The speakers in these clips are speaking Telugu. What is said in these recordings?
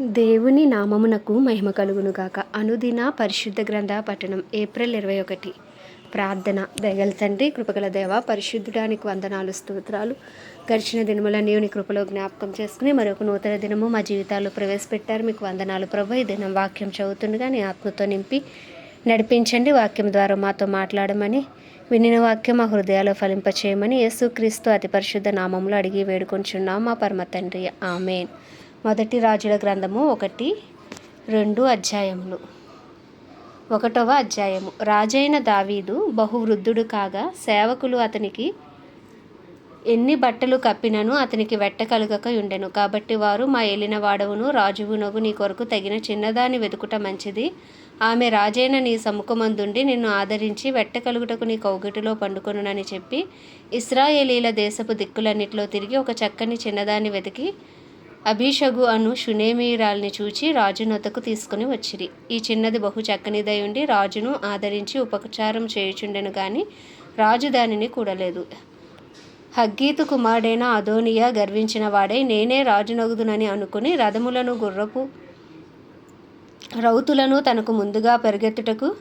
దేవుని నామమునకు మహిమ కలుగునుగాక. అనుదిన పరిశుద్ధ గ్రంథ పట్టణం ఏప్రిల్ ఇరవై ఒకటి. ప్రార్థన దయగల తండ్రి కృపగల దేవ పరిశుద్ధుడానికి వందనాలు స్తోత్రాలు. గడిచిన దినముల నీవుని కృపలో జ్ఞాపకం చేసుకుని మరొక నూతన దినము మా జీవితాల్లో ప్రవేశపెట్టారు. మీకు వందనాలు ప్రభు. ఈ దినం వాక్యం చదువుతుండగా నీ ఆత్మతో నింపి నడిపించండి. వాక్యం ద్వారా మాతో మాట్లాడమని వినిన వాక్యం మా హృదయాల్లో ఫలింపచేయమని యేసుక్రీస్తు అతి పరిశుద్ధ నామంలో అడిగి వేడుకొంచున్నాం. మా పరమ తండ్రి. ఆమెన్. మొదటి రాజుల గ్రంథము ఒకటి రెండు అధ్యాయములు. ఒకటవ అధ్యాయము. రాజైన దావీదు బహువృద్ధుడు కాగా సేవకులు అతనికి ఎన్ని బట్టలు కప్పినను అతనికి వెట్ట కలుగక ఉండెను కాబట్టి వారు మా ఏలిన వాడవును రాజువునగు నీ కొరకు తగిన చిన్నదాన్ని వెతుకుట మంచిది. ఆమె రాజైన నీ సముఖమందుండి నిన్ను ఆదరించి వెట్ట కలుగుటకు నీ కౌగిటిలో పండుకొనునని చెప్పి ఇస్రాయేలీల దేశపు దిక్కులన్నిటిలో తిరిగి ఒక చక్కని చిన్నదాన్ని వెతికి అభిషగు అను షునేమీరాల్ని చూచి రాజు నొద్దకు తీసుకుని వచ్చిరి. ఈ చిన్నది బహు చక్కనిదై ఉండి రాజును ఆదరించి ఉపచారం చేయుచుండెను గాని రాజు దానిని కూడలేదు. హగ్గీతు కుమారుడైన అదోనియా గర్వించిన వాడై నేనే రాజునగుదునని అనుకుని రథములను గుర్రపు రౌతులను తనకు ముందుగా పెరుగెత్తుటకు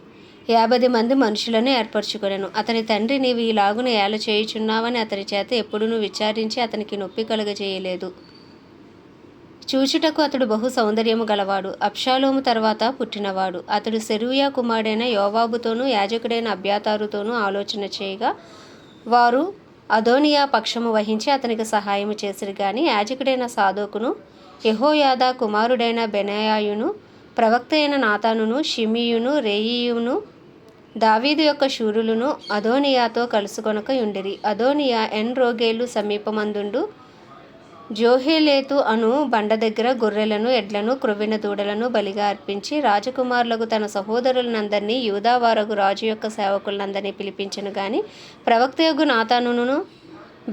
యాభై మంది మనుషులను ఏర్పరచుకొనెను. అతని తండ్రి నీవు ఈలాగున ఏల చేయుచున్నావని అతని చేత ఎప్పుడునూ విచారించి అతనికి నొప్పి కలుగజేయలేదు. చూచుటకు అతడు బహు సౌందర్యము గలవాడు. అప్షాలోము తర్వాత పుట్టినవాడు. అతడు సెరూయా కుమారుడైన యోవాబుతోనూ యాజకుడైన అభ్యాతారుతోనూ ఆలోచన చేయగా వారు అదోనియా పక్షము వహించి అతనికి సహాయము చేసిరు గాని యాజకుడైన సాధోకును యహోయాదా కుమారుడైన బెనయాయును ప్రవక్త అయిన నాతానును షిమియును రేయియును దావీదు యొక్క శూరులను అదోనియాతో కలుసుకొనక ఉండిరి అదోనియా ఎన్ రోగేలు సమీపమందుండు. జోహేలేతు అను బండ దగ్గర గొర్రెలను ఎడ్లను క్రొవ్విన దూడలను బలిగా అర్పించి రాజకుమారులకు తన సహోదరులనందరినీ యూదావారగు రాజు యొక్క సేవకులందరినీ పిలిపించను గాని ప్రవక్త యొగు నాతానును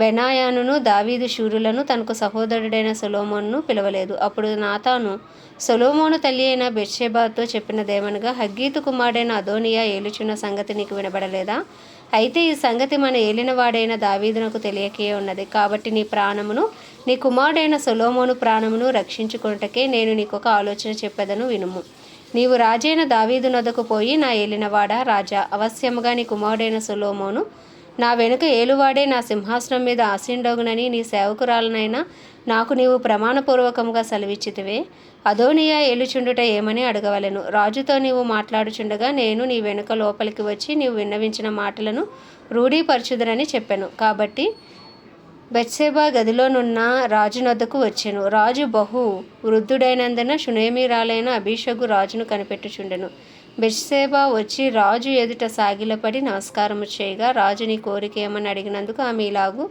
బెనాయానును దావీదు శూరులను తనకు సహోదరుడైన సొలోమోన్ను పిలవలేదు. అప్పుడు నాతాను సొలోమోను తల్లి అయిన బెర్షెబాతో చెప్పినదేమనగా హగ్గీతు కుమారుడైన అదోనియా ఏలుచున్న సంగతి నీకు వినబడలేదా? అయితే ఈ సంగతి మన ఏలినవాడైన దావీదునకు తెలియకే ఉన్నది. కాబట్టి నీ ప్రాణమును నీ కుమారుడైన సొలోమోను ప్రాణమును రక్షించుకుంటకే నేను నీకు ఒక ఆలోచన చెప్పదను వినుము. నీవు రాజైన దావీదు నొద్దకు పోయి నా ఏలినవాడా రాజా అవశ్యముగా నీ కుమారుడైన సొలోమోను నా వెనుక ఏలువాడే నా సింహాసనం మీద ఆసీనుడగునని నీ సేవకురాలనైనా నాకు నీవు ప్రమాణపూర్వకంగా సెలవిచ్చితివే. అదోనియా ఏలుచుండుట ఏమని అడగవలెను. రాజుతో నీవు మాట్లాడుచుండగా నేను నీ వెనుక లోపలికి వచ్చి నీవు విన్నవించిన మాటలను రూఢీపరచుదనని చెప్పాను. కాబట్టి బెత్సేబా గదిలోనున్న రాజు నొద్దకు వచ్చెను. రాజు బహు వృద్ధుడైనందున షునేమీరాలైన అభిషగు రాజును కనిపెట్టుచుండెను. బెత్సేబా వచ్చి రాజు ఎదుట సాగిలపడి నమస్కారము చేయగా రాజు నీ కోరిక ఏమని అడిగినందుకు ఆమె ఇలాగు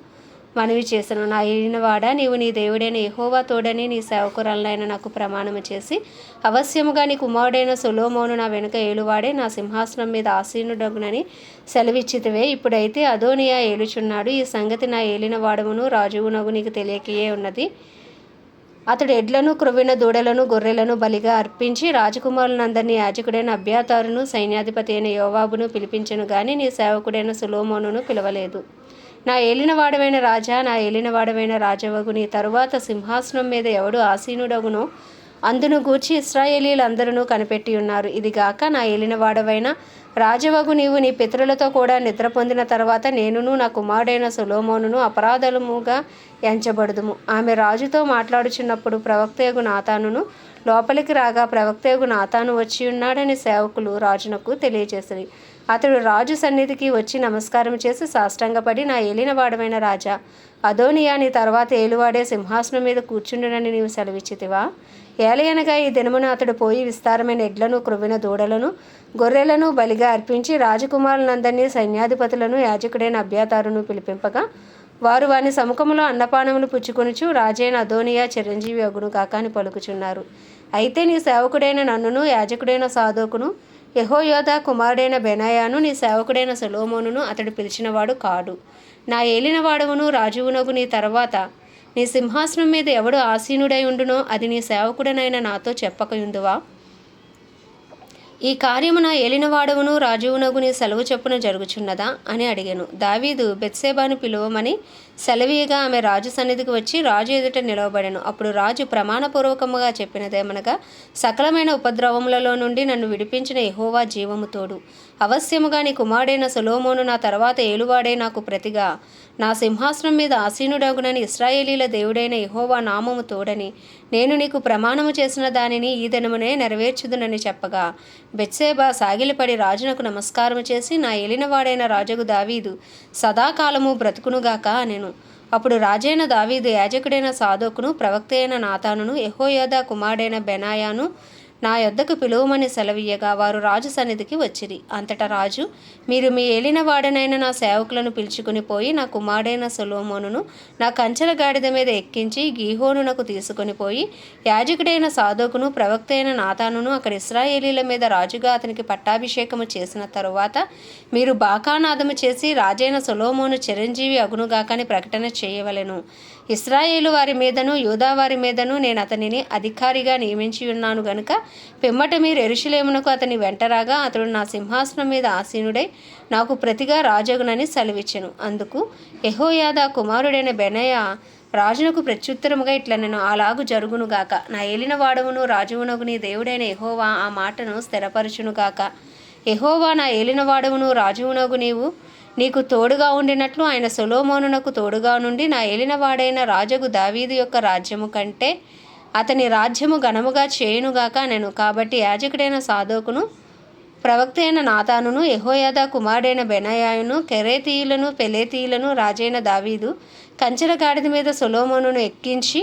మనవి చేశాను. నా ఏలినవాడా నీవు నీ దేవుడైన ఎహోవా తోడని నీ సేవకురాలైన నాకు ప్రమాణము చేసి అవశ్యముగా నీ కుమారుడైన సులోమోను నా వెనుక ఏలువాడే నా సింహాసనం మీద ఆసీనుడగునని సెలవిచ్చితివే. ఇప్పుడైతే అదోనియా ఏలుచున్నాడు. ఈ సంగతి నా ఏలిన వాడమును రాజువునగు నీకు తెలియకయే ఉన్నది. అతడు ఎడ్లను క్రొవ్విన దూడలను గొర్రెలను బలిగా అర్పించి రాజకుమారులందరినీ యాజకుడైన అభ్యాతారును సైన్యాధిపతి అయిన యోవాబును పిలిపించను గాని నీ సేవకుడైన సులోమోనును పిలవలేదు. నా ఏలినవాడమైన రాజా నా ఏలినవాడమైన రాజవగు నీ తరువాత సింహాసనం మీద ఎవడు ఆసీనుడగునో అందును గూర్చి ఇస్రాయేలీలందరూ కనిపెట్టి ఉన్నారు. ఇదిగాక నా ఏలినవాడవైన రాజవగు నీవు నీ పితరులతో కూడా నిద్ర పొందిన తర్వాత నేనును నా కుమారుడైన సొలోమోనును అపరాధముగా ఎంచబడుదుము. ఆమె రాజుతో మాట్లాడుచున్నప్పుడు ప్రవక్తయగు నాతానును లోపలికి రాగా ప్రవక్తయగు నాతాను వచ్చి ఉన్నాడని సేవకులు రాజునకు తెలియజేసిరి అతడు రాజు సన్నిధికి వచ్చి నమస్కారం చేసి సాష్టంగపడి నా ఏలినవాడమైన రాజా అదోనియా నీ తర్వాత ఏలువాడే సింహాసనం మీద కూర్చుండునని నీవు సెలవిచ్చితివా? ఏలయనగా ఈ దినమున అతడు పోయి విస్తారమైన ఎడ్లను క్రొవ్విన దూడలను గొర్రెలను బలిగా అర్పించి రాజకుమారులందరినీ సైన్యాధిపతులను యాజకుడైన అభ్యాతారును పిలిపింపగా వారు వాని సముఖములో అన్నపానములు పుచ్చుకొనుచు రాజైన అదోనియా చిరంజీవి అగును కాకాని పలుకుచున్నారు. అయితే నీ సేవకుడైన నన్నును యాజకుడైన సాధోకును యహోయోధ కుమారుడైన బెనాయాను నీ సేవకుడైన సొలోమోనును అతడు పిలిచినవాడు కాడు. నా ఏలినవాడవును రాజువునగు నీ తర్వాత. నీ సింహాసనం మీద ఎవడు ఆసీనుడై ఉండునో అది నీ సేవకుడనైన నాతో చెప్పకయుందువా? ఈ కార్యము నా ఏలినవాడవును రాజువునగు నీ సెలవు చెప్పున జరుగుచున్నదా? అని అడిగాను. దావీదు బెత్సేబాను పిలువమని సెలవీయగా ఆమె రాజు సన్నిధికి వచ్చి రాజు ఎదుట నిలవబడెను. అప్పుడు రాజు ప్రమాణపూర్వకముగా చెప్పినదేమనగా సకలమైన ఉపద్రవములలో నుండి నన్ను విడిపించిన ఎహోవా జీవము తోడు. అవశ్యముగా నీ కుమారుడైన సులోమోను నా తర్వాత ఏలువాడే నాకు ప్రతిగా. నా సింహాసనం మీద ఆసీనుడగునని ఇస్రాయేలీల దేవుడైన ఎహోవా నామము తోడని నేను నీకు ప్రమాణము చేసిన దానిని ఈ దినమునే నెరవేర్చుదునని చెప్పగా. బెత్సేబా సాగిలపడి రాజునకు నమస్కారము చేసి నా ఏలినవాడైన రాజుకు దావీదు సదాకాలము బ్రతుకునుగాక అనెను. అప్పుడు రాజైన దావీదు యాజకుడైన సాదోకును ప్రవక్త అయిన నాతానును యెహోయాదా కుమారుడైన బెనాయాను నా యొద్దకు పిలువమని సెలవీయగా వారు రాజు సన్నిధికి వచ్చిరి. అంతటా రాజు మీరు మీ ఏలినవాడనైన నా సేవకులను పిలుచుకుని పోయి నా కుమారుడైన సొలోమోనును నా కంచెల గాడిద మీద ఎక్కించి గీహోనునకు తీసుకుని పోయి యాజకుడైన సాధోకును ప్రవక్త అయిన నాతానును అక్కడ ఇస్రాయేలీల మీద రాజుగా అతనికి పట్టాభిషేకము చేసిన తరువాత మీరు బాకానాదము చేసి రాజైన సొలోమోను చిరంజీవి అగునుగాకని ప్రకటన చేయవలెను. ఇస్రాయేలు వారి మీదను యూదా వారి మీదను నేను అతనిని అధికారిగా నియమించి ఉన్నాను గనుక పిమ్మట మీరు ఎరుషులేమునకు అతని వెంటరాగా అతడు నా సింహాసనం మీద ఆసీనుడై నాకు ప్రతిగా రాజగునని సెలవిచ్చెను. అందుకు యహోయాదా కుమారుడైన బెనయ రాజునకు ప్రత్యుత్తరముగా ఇట్లా నేను అలాగు జరుగునుగాక నా ఏలిన వాడవును రాజువునకు నీ దేవుడైన ఎహోవా ఆ మాటను స్థిరపరచునుగాక ఎహోవా నా ఏలినవాడవును రాజువునగు నీవు నీకు తోడుగా ఉండినట్లు ఆయన సొలోమోనునకు తోడుగా నుండి నా ఏలినవాడైన రాజగు దావీదు యొక్క రాజ్యము కంటే అతని రాజ్యము ఘనముగా చేయునుగాక నేను. కాబట్టి యాజకుడైన సాధోకును ప్రవక్త అయిన నాతానును యహోయాద కుమారుడైన బెనయాయును కెరేతీయులను పెలేతీయులను రాజైన దావీదు కంచెల గాడిద మీద సొలోమోనును ఎక్కించి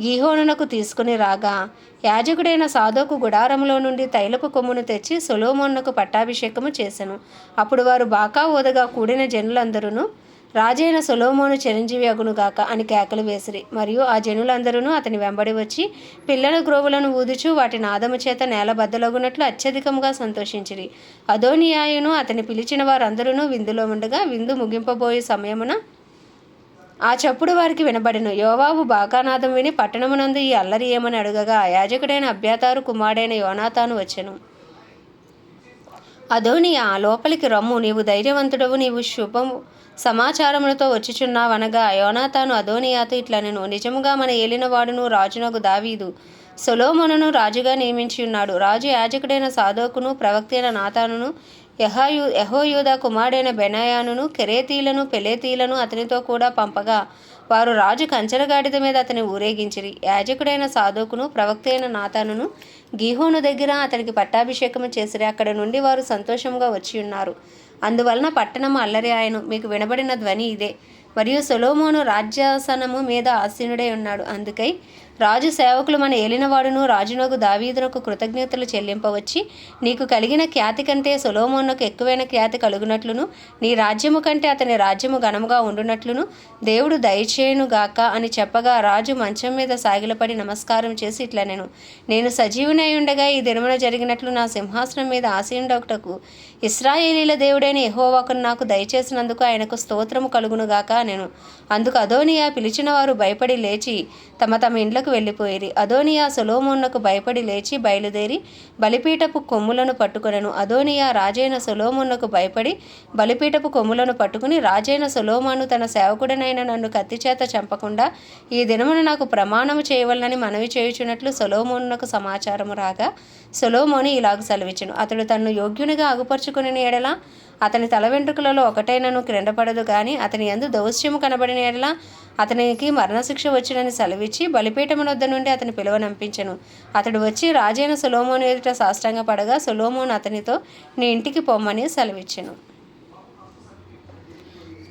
గీహోనునకు తీసుకుని రాగా యాజకుడైన సాధోకు గుడారములో నుండి తైలపు కొమ్మును తెచ్చి సొలోమోనునకు పట్టాభిషేకము చేసెను. అప్పుడు వారు బాకా ఓదగా కూడిన జనులందరూ రాజైన సొలోమోను చిరంజీవి అగునుగాక అని కేకలు వేసిరి. మరియు ఆ జనులందరూ అతని వెంబడి వచ్చి పిల్లల గ్రోవులను ఊదుచు వాటి నాదము చేత నేలబద్దలగునట్లు అత్యధికముగా సంతోషించిరి. అదోనియాయును అతని పిలిచిన వారందరూ విందులో ఉండగా విందు ముగింపబోయే సమయమున ఆ చప్పుడు వారికి వినబడెను. యోవాబు బాకానాదం విని పట్టణమునందు ఈ అల్లరి ఏమని అడుగగా యాజకుడైన అభ్యాతారు కుమారుడైన యోనాతాను వచ్చెను. అదోనియా లోపలికి రమ్ము నీవు ధైర్యవంతుడవు నీవు శుభం సమాచారములతో వచ్చిచున్నావనగా యోనాతాను అదోనియాతో ఇట్లా నేను నిజముగా మన ఏలినవాడును రాజునకు దావీదు. సొలోమోనును రాజుగా నియమించి ఉన్నాడు రాజు యాజకుడైన సాధోకును ప్రవక్త అయిన నాతానును యహాయు యహోయూద కుమారుడైన బెనాయానును కెరేతీలను పెలేతీలను అతనితో కూడా పంపగా వారు రాజు కంచెలగాడిద మీద అతని ఊరేగించిరి. యాజకుడైన సాధుకును ప్రవక్త అయిన నాతానును గీహోను దగ్గర అతనికి పట్టాభిషేకము చేసిరి. అక్కడ నుండి వారు సంతోషంగా వచ్చి ఉన్నారు. అందువలన పట్టణము అల్లరి ఆయను. మీకు వినబడిన ధ్వని ఇదే. మరియు సొలోమోను రాజ్యాసనము మీద ఆసీనుడై ఉన్నాడు. అందుకై రాజు సేవకులు మన ఏలినవాడును రాజునకు దావీదునకు కృతజ్ఞతలు చెల్లింపవచ్చి నీకు కలిగిన ఖ్యాతి కంటే సొలోమోనుకు ఎక్కువైన ఖ్యాతి కలుగునట్లును నీ రాజ్యము కంటే అతని రాజ్యము ఘనముగా ఉండునట్లును దేవుడు దయచేయునుగాక అని చెప్పగా రాజు మంచం మీద సాగిలపడి నమస్కారం చేసి ఇట్లా నేను నేను సజీవునై ఉండగా ఈ దినమున జరిగినట్లు నా సింహాసనం మీద ఆసీనుడొకటకు ఇస్రాయేలీల దేవుడైన ఎహోవాకును నాకు దయచేసినందుకు ఆయనకు స్తోత్రము కలుగునుగాక నేను అందుకు అదోనియా పిలిచిన వారు భయపడి లేచి తమ తమ ఇండ్లకు వెళ్ళిపోయేది. అదోనియా సొలోమోనుకు భయపడి లేచి బయలుదేరి బలిపీఠపు కొమ్ములను పట్టుకొనను. అదోనియా రాజైన సొలోమోనుకు భయపడి బలిపీఠపు కొమ్ములను పట్టుకుని రాజైన సొలోమోను తన సేవకుడనైన నన్ను కత్తిచేత చంపకుండా ఈ దినమున నాకు ప్రమాణము చేయవలనని మనవి చేయుచున్నట్లు సొలోమోనునకు సమాచారము రాగా సొలోమోని ఇలాగ సెలవిచ్చును. అతడు తన్ను యోగ్యునిగా అగుపరుచుకుని ఎడల అతని తల వెంట్రుకలలో ఒకటైనను క్రిండపడదు కానీ అతని యందు దౌశ్యము కనబడిన ఎడల అతనికి మరణశిక్ష వచ్చినని సెలవిచ్చి బలిపీఠమునొద్ద నుండి అతని పిలువనంపించెను అతడు వచ్చి రాజైన సొలోమోను ఎదుట సాష్టంగా పడగా సొలోమోను అతనితో నీ ఇంటికి పొమ్మని సెలవిచ్చెను.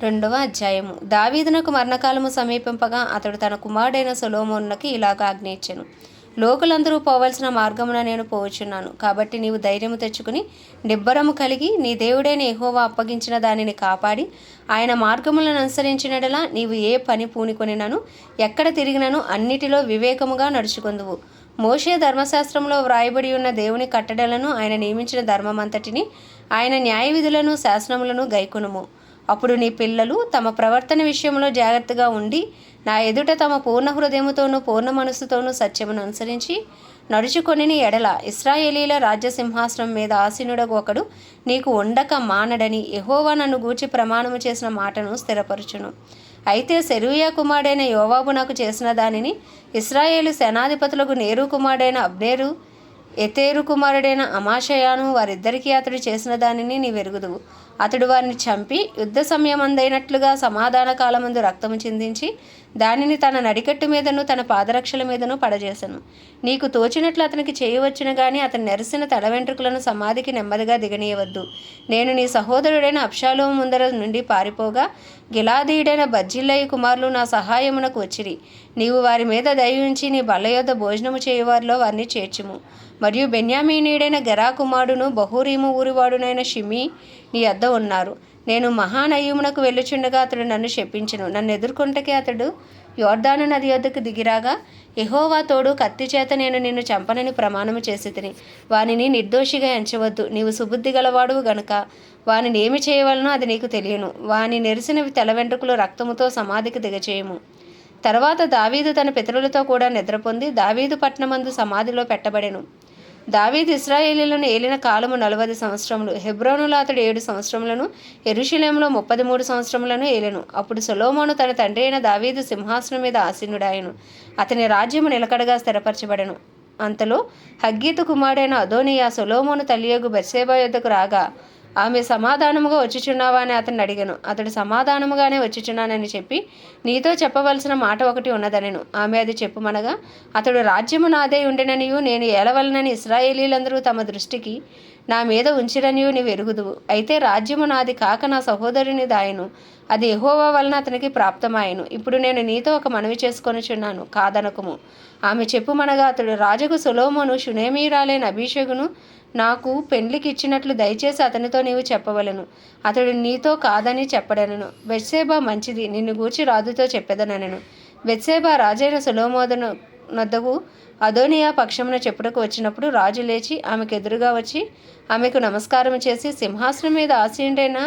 రెండవ అధ్యాయము. దావీదునకు మరణకాలము సమీపింపగా అతడు తన కుమారుడైన సొలోమోనునకి ఇలాగ ఆజ్ఞయించెను లోకులందరూ పోవలసిన మార్గమున నేను పోవచ్చున్నాను. కాబట్టి నీవు ధైర్యము తెచ్చుకుని నిబ్బరము కలిగి నీ దేవుడైన ఎహోవా అప్పగించిన దానిని కాపాడి ఆయన మార్గములను అనుసరించినడలా నీవు ఏ పని పూనుకొనినను ఎక్కడ తిరిగినను అన్నిటిలో వివేకముగా నడుచుకుందువు. మోషే ధర్మశాస్త్రంలో వ్రాయబడి ఉన్న దేవుని కట్టడలను ఆయన నియమించిన ధర్మమంతటిని ఆయన న్యాయ విధులను శాసనములను గైకొనుము. అప్పుడు నీ పిల్లలు తమ ప్రవర్తన విషయంలో జాగ్రత్తగా ఉండి నా ఎదుట తమ పూర్ణ హృదయముతోనూ పూర్ణ మనస్సుతోనూ సత్యమును అనుసరించి నడుచుకొనిని ఎడల ఇస్రాయేలీల రాజ్య సింహాసనం మీద ఆసీనుడగు ఒకడు నీకు ఉండక మానడని ఎహోవా నన్ను గూర్చి ప్రమాణము చేసిన మాటను స్థిరపరచును. అయితే సెరూయా కుమారుడైన యోవాబు నాకు చేసిన దానిని ఇస్రాయేలు సేనాధిపతులకు నేరు కుమారుడైన అబ్నేరు ఎతేరు కుమారుడైన అమాశయాను వారిద్దరికీ అతడు చేసిన దానిని నీ వెరుగుదువు అతడు వారిని చంపి యుద్ధ సమయమందైనట్లుగా సమాధాన కాలమందు రక్తము చిందించి దానిని తన నడికట్టు మీదను తన పాదరక్షల మీదను పడజేసను. నీకు తోచినట్లు అతనికి చేయవచ్చును గాని అతని నెరసిన తల వెంట్రుకలను సమాధికి నెమ్మదిగా దిగనీయవద్దు. నేను నీ సహోదరుడైన అప్షాలో ముందర నుండి పారిపోగా గిలాదీయుడైన బజ్జిల్లయ్య కుమారులు నా సహాయమునకు వచ్చిరి. నీవు వారి మీద దయ నీ బల్ల యొద్ద భోజనము చేయవారిలో వారిని చేర్చుము. మరియు బెన్యామీనీయుడైన గెరా కుమారుడును బహూరీము ఊరివాడునైన షిమి నీ వద్ద ఉన్నారు. నేను మహానయ్యమునకు వెళ్ళుచుండగా అతడు నన్ను శపించను. నన్ను ఎదుర్కొంటకే అతడు యోర్ధాను నది యొద్దకు దిగిరాగా ఎహోవా తోడు కత్తి చేత నేను నిన్ను చంపనని ప్రమాణము చేసి తిని వానిని నిర్దోషిగా ఎంచవద్దు. నీవు సుబుద్ధి గలవాడువు గనుక. వానిని ఏమి చేయవలనో అది నీకు తెలియను. వాని నెరిసినవి తెల వెంట్రుకలు రక్తముతో సమాధికి దిగచేయము. తర్వాత దావీదు తన పితరులతో కూడా నిద్రపొంది దావీదు పట్టణమందు సమాధిలో పెట్టబడెను. దావీద్ ఇస్రాయేలీలను ఏలిన కాలము నలభై సంవత్సరములు. హెబ్రోనులో అతడు ఏడు సంవత్సరములను ఎరుషలేములో ముప్పది మూడు సంవత్సరములను ఏలెను. అప్పుడు సొలోమోను తన తండ్రి అయిన దావీదు సింహాసనం మీద ఆసీనుడాయను అతని రాజ్యము నిలకడగా స్థిరపరచబడెను. అంతలో హగ్గీతు కుమారుడైన అదోనియా సొలోమోను తల్లియగు బెర్సేబా యొద్దకు రాగా ఆమె సమాధానముగా వచ్చుచున్నావా అని అతన్ని అడిగాను. అతడు సమాధానముగానే వచ్చుచున్నానని చెప్పి నీతో చెప్పవలసిన మాట ఒకటి ఉన్నదనెను. ఆమె అది చెప్పుమనగా అతడు రాజ్యము నాదే ఉండెననియు నేను ఏలవలనని ఇస్రాయేలీలందరూ తమ దృష్టికి నా మీద ఉంచిరనియు నీవు ఎరుగుదువు. అయితే రాజ్యము నాది కాక నా సహోదరుని దాయను. అది ఎహోవా వలన అతనికి ప్రాప్తమాయను. ఇప్పుడు నేను నీతో ఒక మనవి చేసుకొనిచున్నాను కాదనకుము. ఆమె చెప్పుమనగా అతడు రాజుకు సులోమును షునేమీరాలైన అభిషేకును నాకు పెండ్లికి ఇచ్చినట్లు దయచేసి అతనితో నీవు చెప్పవలను. అతడు నీతో కాదని చెప్పడనను. బెత్సేబా మంచిది నిన్ను గూర్చి రాజుతో చెప్పెదనను బెత్సేబా రాజైన సులోమోదను నొద్దకు అదోనియా పక్షమున చెప్పుటకు వచ్చినప్పుడు రాజు లేచి ఆమెకు ఎదురుగా వచ్చి ఆమెకు నమస్కారం చేసి సింహాసనం మీద ఆసీనుడైన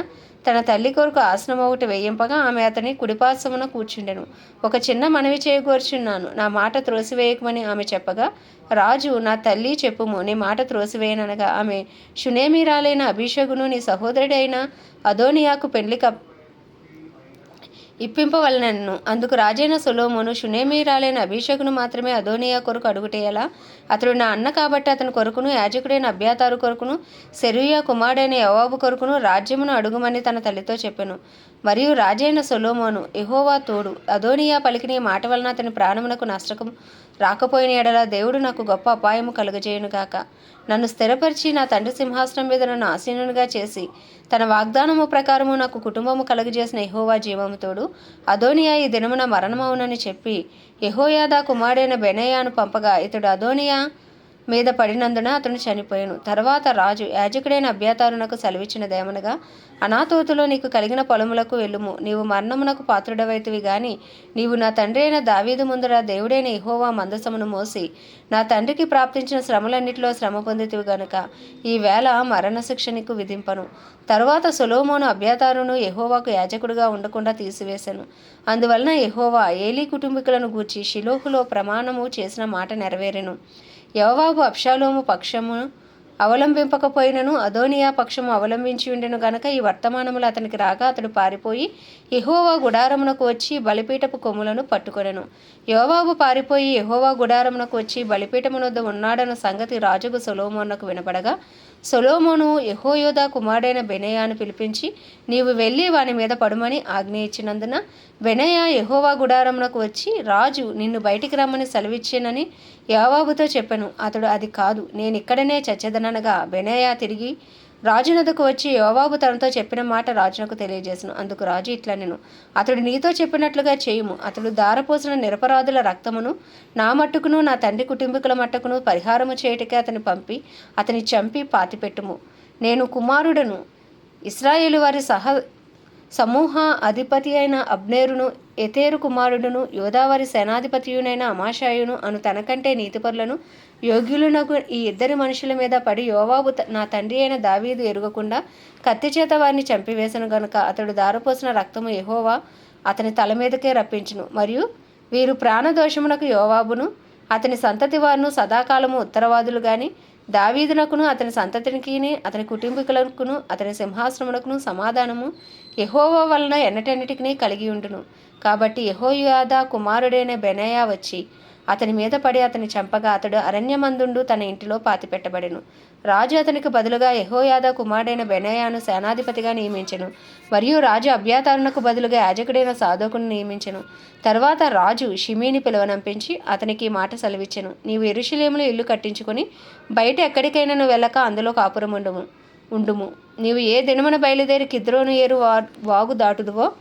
తన తల్లి కొరకు ఆసనం ఒకటి వేయింపగా ఆమె అతని కుడిపార్శ్వమున కూర్చుండెను. ఒక చిన్న మనవి చేయకూర్చున్నాను నా మాట త్రోసివేయకమని ఆమె చెప్పగా రాజు నా తల్లి చెప్పుము నీ మాట త్రోసివేయననగా ఆమె షునేమీరాలైన అభిషేకును నీ సహోదరుడైన అదోనియాకు పెళ్ళి కప్ ఇప్పింపవలనను. అందుకు రాజైన సులోమును షునేమీరాలైన అభిషేకును మాత్రమే అదోనియా కొరకు అడుగుటేయలా అతడు నా అన్న కాబట్టి అతని కొరకును యాజకుడైన అభ్యాతారు కొరకును సెరుయా కుమారుడైన యవాబు కొరకును రాజ్యమును అడుగుమని తన తల్లితో చెప్పెను. మరియు రాజైన సొలోమోను ఎహోవా తోడు. అదోనియా పలికిన మాట వలన అతని ప్రాణమునకు నష్టకం రాకపోయిన ఎడల దేవుడు నాకు గొప్ప అపాయము కలుగజేయునుగాక నన్ను స్థిరపరిచి నా తండ్రి సింహాసనం మీద నన్ను ఆసీనునిగా చేసి తన వాగ్దానము ప్రకారము నాకు కుటుంబము కలుగజేసిన యెహోవా జీవముతోడు అదోనియా ఈ దినమున మరణమవునని చెప్పి ఎహోయాదా కుమారుడైన బెనయాను పంపగా ఇతడు అదోనియా మీద పడినందున అతను చనిపోయాను. తర్వాత రాజు యాజకుడైన అభ్యాతారునకు సెలవిచ్చినదేమనగా అనాతోతులో నీకు కలిగిన పొలములకు వెళ్ళుము. నీవు మరణమునకు పాత్రుడవైతివి గాని నీవు నా తండ్రి అయిన దావీదు ముందర దేవుడైన ఇహోవా మందసమును మోసి నా తండ్రికి ప్రాప్తించిన శ్రమలన్నిటిలో శ్రమ పొందితివి గనుక ఈ వేళ మరణశిక్ష నీకు విధింపను. తరువాత సొలోమోను అభ్యాతారును ఎహోవాకు యాజకుడుగా ఉండకుండా తీసివేశాను అందువలన ఎహోవా ఏలీ కుటుంబీకులను గూర్చి షిలోహులో ప్రమాణము చేసిన మాట నెరవేరెను. యోవాబు అప్షాలోము పక్షము అవలంబింపకపోయినను అదోనియా పక్షము అవలంబించి ఉండెను గనక ఈ వర్తమానములు అతనికి రాగా అతడు పారిపోయి ఎహోవా గుడారమునకు వచ్చి బలిపీఠపు కొమ్ములను పట్టుకొనెను. యోవాబు పారిపోయి ఎహోవా గుడారమునకు వచ్చి బలిపీఠమున వద్ద ఉన్నాడన్న సంగతి రాజుకు సొలోమోనుకు వినపడగా సొలోమోను యహోయోదా కుమారుడైన బెనయాను పిలిపించి నీవు వెళ్ళి వాని మీద పడుమని ఆజ్ఞ ఇచ్చినందున బెనయ యహోవా గుడారమునకు వచ్చి రాజు నిన్ను బయటికి రమ్మని సెలవిచ్చానని యావాబుతో చెప్పాను. అతడు అది కాదు. నేను ఇక్కడనే చచ్చెదననగా బెనయ తిరిగి రాజునదకు వచ్చి యోవాబు తనతో చెప్పిన మాట రాజునకు తెలియజేసను అందుకు రాజు ఇట్లా నేను అతడు నీతో చెప్పినట్లుగా చేయుము. అతడు దారపోసిన నిరపరాధుల రక్తమును నా మట్టుకును నా తండ్రి కుటుంబీకుల మట్టుకును పరిహారము చేయుటకే అతని పంపి అతని చంపి పాతిపెట్టుము. నేను కుమారుడను ఇస్రాయేలు వారి సహ సమూహ అధిపతి అయిన అబ్నేరును ఎతేరు కుమారుడును యోదావరి సేనాధిపతియునైన అమాషాయును అను తనకంటే నీతిపరులను యోగ్యులునకు ఈ ఇద్దరి మనుషుల మీద పడి యోవాబు నా తండ్రి అయిన దావీదు ఎరుగకుండా కత్తి చేత వారిని చంపివేసను గనుక అతడు దారపోసిన రక్తము యెహోవా అతని తల మీదకే రప్పించును. మరియు వీరు ప్రాణదోషమునకు యోవాబును అతని సంతతి వారును సదాకాలము ఉత్తరవాదులు గాని దావీదునకును అతని సంతతికిని అతని కుటుంబీకులకును అతని సింహాసనమునకును సమాధానము యెహోవా వలన ఎన్నటెన్నిటికి కలిగి ఉండును. కాబట్టి యెహోయాదా కుమారుడైన బెనయా వచ్చి అతని మీద పడి అతని చంపగా అతడు అరణ్యమందుండు తన ఇంటిలో పాతిపెట్టబడెను. రాజు అతనికి బదులుగా యహోయాద కుమారుడైన బెనయాను సేనాధిపతిగా నియమించెను. మరియు రాజు అభ్యాతారునకు బదులుగా యాజకుడైన సాధకుని నియమించెను. తర్వాత రాజు షిమీని పిలువనంపించి అతనికి మాట సెలవిచ్చెను. నీవు ఎరుషలేములో ఇల్లు కట్టించుకొని బయట ఎక్కడికైనా వెళ్ళక అందులో కాపురం ఉండుము ఉండుము. నీవు ఏ దినమున బయలుదేరి కిద్రోను ఏరు వా వాగు దాటుదువో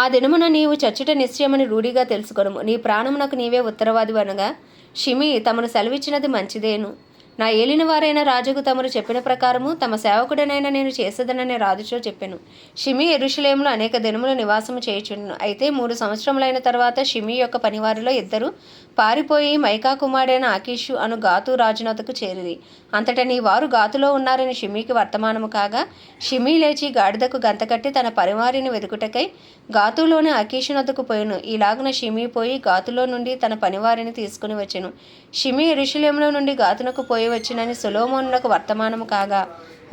ఆ దినమున నీవు చచ్చుట నిశ్చయమని రూఢిగా తెలుసుకొనుము. నీ ప్రాణమునకు నీవే ఉత్తరవాది అనగా షిమి తమను సెలవిచ్చినది మంచిదేను. నా ఏలిన వారైన రాజుకు తమరు చెప్పిన ప్రకారము తమ సేవకుడనైనా నేను చేసేదనని రాజుతో చెప్పాను. షిమి ఎరుషలేములో అనేక దినములు నివాసము చేయుచుండను. అయితే మూడు సంవత్సరములైన తర్వాత షిమి యొక్క పనివారిలో ఇద్దరు పారిపోయి మైకా కుమారుడైన ఆకీషు అను గాతు రాజునతకు చేరిరి. అంతటని నీ వారు గాతులో ఉన్నారని షిమీకి వర్తమానము కాగా షిమీ లేచి గాడిదకు గంతకట్టి తన పరివారిని వెతుకుటకై గాతులోని అకీషునతకు పోయిను. ఈలాగున షిమీ పోయి గాతులో నుండి తన పనివారిని తీసుకుని వచ్చెను. షిమీ ఎరుషలేములో నుండి గాతునకు పోయి వచ్చినని సులోమోనులకు వర్తమానము కాగా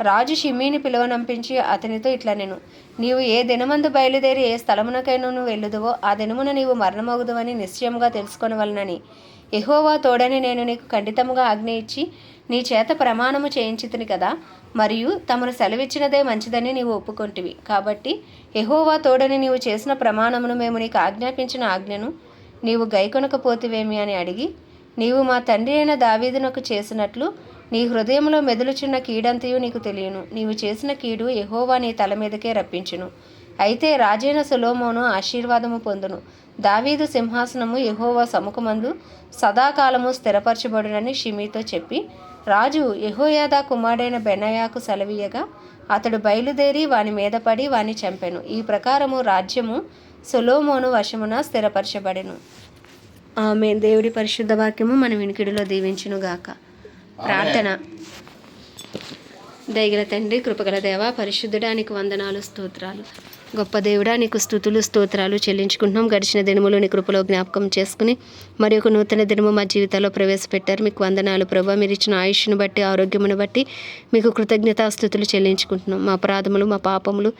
రాజు షిమీని పిలువనంపించి అతనితో ఇట్లా నేను నీవు ఏ దినమందు బయలుదేరి ఏ స్థలమునకైనా నువ్వు వెళ్ళుదువో ఆ దినమున నీవు మరణమగుదువని నిశ్చయముగా తెలుసుకొనవలనని. ఎహోవా తోడని నేను నీకు ఖండితముగా ఆజ్ఞ ఇచ్చి నీ చేత ప్రమాణము చేయించితిని కదా మరియు తమను సెలవిచ్చినదే మంచిదని నీవు ఒప్పుకొంటివి. కాబట్టి ఎహోవా తోడని నీవు చేసిన ప్రమాణమును మేము నీకు ఆజ్ఞాపించిన ఆజ్ఞను నీవు గైకొనకపోతివేమి అని అడిగి నీవు మా తండ్రి అయిన దావీదునకు చేసినట్లు నీ హృదయంలో మెదులుచున్న కీడంతయు నీకు తెలియను. నీవు చేసిన కీడు యెహోవా నీ తల మీదకే రప్పించును. అయితే రాజైన సులోమోను ఆశీర్వాదము పొందును. దావీదు సింహాసనము ఎహోవా సముఖమందు సదాకాలము స్థిరపరచబడునని షిమీతో చెప్పి రాజు యహోయాదా కుమారుడైన బెనయాకు సెలవీయగా అతడు బయలుదేరి వాని మీద పడి వాని చంపెను. ఈ ప్రకారము రాజ్యము సొలోమోను వశమున స్థిరపరచబడెను. ఆమె దేవుడి పరిశుద్ధ వాక్యము మన వినికిడిలో దీవించునుగాక. ప్రార్థన. దయగల తండ్రి కృపగల దేవ పరిశుద్ధుడా నీకు వందనాలు స్తోత్రాలు. గొప్ప దేవుడా నీకు స్థుతులు స్తోత్రాలు చెల్లించుకుంటున్నాం. గడిచిన దినములు నీ కృపలో జ్ఞాపకం చేసుకుని మరి ఒక నూతన దినము మా జీవితాల్లో ప్రవేశపెట్టారు. మీకు వందనాలు ప్రభా. మీరు ఇచ్చిన ఆయుష్ను బట్టి ఆరోగ్యమును బట్టి మీకు కృతజ్ఞతాస్థుతులు చెల్లించుకుంటున్నాం. మా అపరాధములు మా పాపములు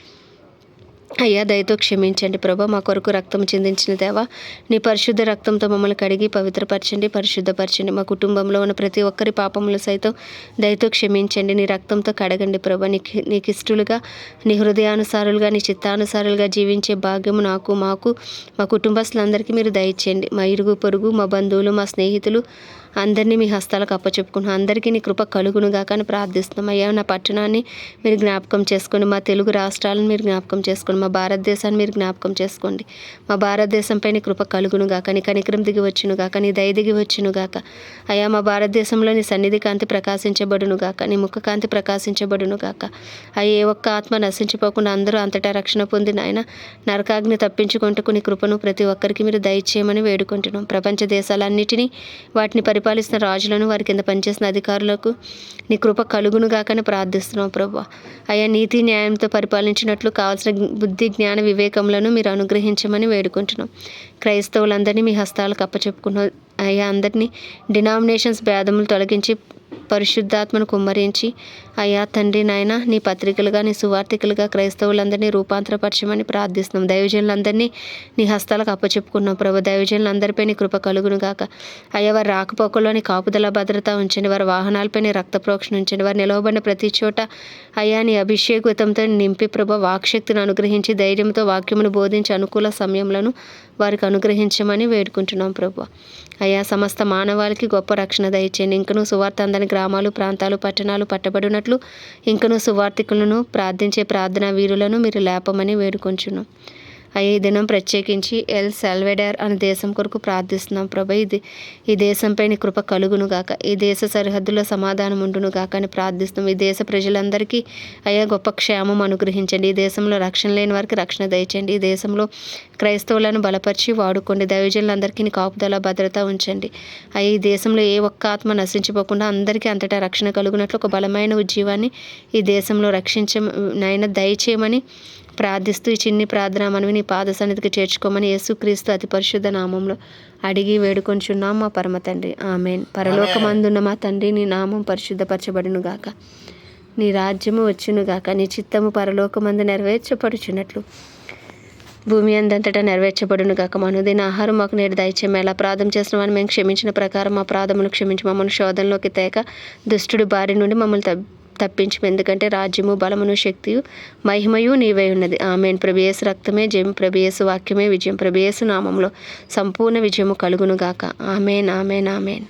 అయ్యా దయతో క్షమించండి ప్రభా మా కొరకు రక్తం చిందించిన దేవా నీ పరిశుద్ధ రక్తంతో మమ్మల్ని కడిగి పవిత్రపరచండి పరిశుద్ధపరచండి. మా కుటుంబంలో ఉన్న ప్రతి ఒక్కరి పాపములు సైతం దయతో క్షమించండి. నీ రక్తంతో కడగండి ప్రభా నీ నీకు ఇష్టలుగా నీ హృదయానుసారులుగా నీ చిత్తానుసారులుగా జీవించే భాగ్యము నాకు మాకు మా కుటుంబస్తులందరికీ మీరు దయచేయండి. మా ఇరుగు పొరుగు మా బంధువులు మా స్నేహితులు అందరినీ మీ హస్తాలకు అప్పచెప్పుకుంటున్నాం. అందరికీ నీ కృప కలుగునుగా కానీ ప్రార్థిస్తున్నాం. అయ్యా నా పట్టణాన్ని మీరు జ్ఞాపకం చేసుకోండి మా తెలుగు రాష్ట్రాలను మీరు జ్ఞాపకం చేసుకోండి మా భారతదేశాన్ని మీరు జ్ఞాపకం చేసుకోండి. మా భారతదేశంపై నీ కృప కలుగునుగాక నీ కనికరం దిగి వచ్చునుగాక నీ దయ దిగి వచ్చునుగాక అయ్యా మా భారతదేశంలో నీ సన్నిధి కాంతి ప్రకాశించబడునుగాక నీ ముఖ కాంతి ప్రకాశించబడునుగాక అయ్యా ఏ ఒక్క ఆత్మ నశించిపోకుండా అందరూ అంతటా రక్షణ పొందిన ఆయన నరకాగ్ని తప్పించుకుంటూ నీ కృపను ప్రతి ఒక్కరికి మీరు దయచేయమని వేడుకుంటున్నాం. ప్రపంచ దేశాలన్నిటినీ వాటిని పరిపాలిస్తున్న రాజులను వారి కింద పనిచేసిన అధికారులకు నీ కృప కలుగునుగాకని ప్రార్థిస్తున్నాం ప్రభు. అయ్యా నీతి న్యాయంతో పరిపాలించినట్లు కావాల్సిన బుద్ధి జ్ఞాన వివేకములను మీరు అనుగ్రహించమని వేడుకుంటున్నాం. క్రైస్తవులందరినీ మీ హస్తాలకు అప్పచెప్పుకున్నాం. అయ్యా అందరినీ డినామినేషన్స్ భేదములు తొలగించి పరిశుద్ధాత్మను కుమ్మరించి అయ్యా తండ్రి నాయన నీ పత్రికలుగా నీ సువార్థికులుగా క్రైస్తవులందరినీ రూపాంతరపరచమని ప్రార్థిస్తున్నాం. దైవజనులందరినీ నీ హస్తాలకు అప్పచెప్పుకున్నాం. ప్రభు దైవజనులందరిపై నీ కృప కలుగును గాక. అయ్యా వారి రాకపోకల్లో నీ కాపుదల భద్రత ఉంచండి. వారి వాహనాలపై నీ రక్త ప్రోక్షణ ఉంచండి. వారు నిలవబడిన ప్రతి చోట అయ్యా నీ అభిషేకతంతో నింపి ప్రభు వాక్శక్తిని అనుగ్రహించి ధైర్యంతో వాక్యమును బోధించి అనుకూల సమయంలో వారికి అనుగ్రహించమని వేడుకుంటున్నాం ప్రభు. అయ్యా సమస్త మానవాళికి గొప్ప రక్షణ దయచేయండి. ఇంకను సువార్త అందని గ్రామాలు ప్రాంతాలు పట్టణాలు పట్టబడినట్లు ఇంకను సువార్థికులను ప్రార్థించే ప్రార్థనా వీరులను మీరు లేపమని వేడుకొంచున్నాం అయ్యే ఈ దినం ప్రత్యేకించి ఎల్ సెల్వెడర్ అనే దేశం కొరకు ప్రార్థిస్తున్నాం ప్రభా. ఇది ఈ దేశంపై నీ కృప కలుగును గాక. ఈ దేశ సరిహద్దులో సమాధానం ఉండును గాక అని ప్రార్థిస్తున్నాం. ఈ దేశ ప్రజలందరికీ అయ్యా గొప్ప క్షేమం అనుగ్రహించండి. ఈ దేశంలో రక్షణ లేని వారికి రక్షణ దయచండి ఈ దేశంలో క్రైస్తవులను బలపరిచి వాడుకోండి. దైవజనులందరికీ నీ కాపుదల భద్రత ఉంచండి. అయ్యా ఈ దేశంలో ఏ ఒక్క ఆత్మ నశించిపోకుండా అందరికీ అంతటా రక్షణ కలుగునట్లు ఒక బలమైన ఉజ్జీవాన్ని ఈ దేశంలో రక్షించ నైనా దయచేయమని ప్రార్థిస్తూ ఈ చిన్ని ప్రార్థన మనవి నీ పాద సన్నిధికి చేర్చుకోమని యేసుక్రీస్తు అతి పరిశుద్ధ నామంలో అడిగి వేడుకొంచున్నాం మా పరమ తండ్రి. ఆమెన్. పరలోకమందున్న మా తండ్రి నీ నామం పరిశుద్ధపరచబడును గాక నీ రాజ్యము వచ్చునుగాక. నీ చిత్తము పరలోకమందు నెరవేర్చబడుచున్నట్లు. భూమి అందంతటా నెరవేర్చబడును గాక మనుదిన ఆహారం మాకు నేడు దయచేమే ఎలా ప్రాధం చేసిన వారిని మేము క్షమించిన ప్రకారం మా ప్రాధమును క్షమించి మమ్మల్ని శోధనలోకి తేక దుష్టుడు బారి నుండి మమ్మల్ని తప్పించుము. ఎందుకంటే రాజ్యము బలమును శక్తియు మహిమయు నీవై ఉన్నది. ఆమెన్. ప్రభేసు రక్తమే జయం ప్రభేసు వాక్యమే విజయం ప్రభేసు నామంలో సంపూర్ణ విజయము కలుగును గాక ఆమెన్ ఆమెన్ ఆమెన్.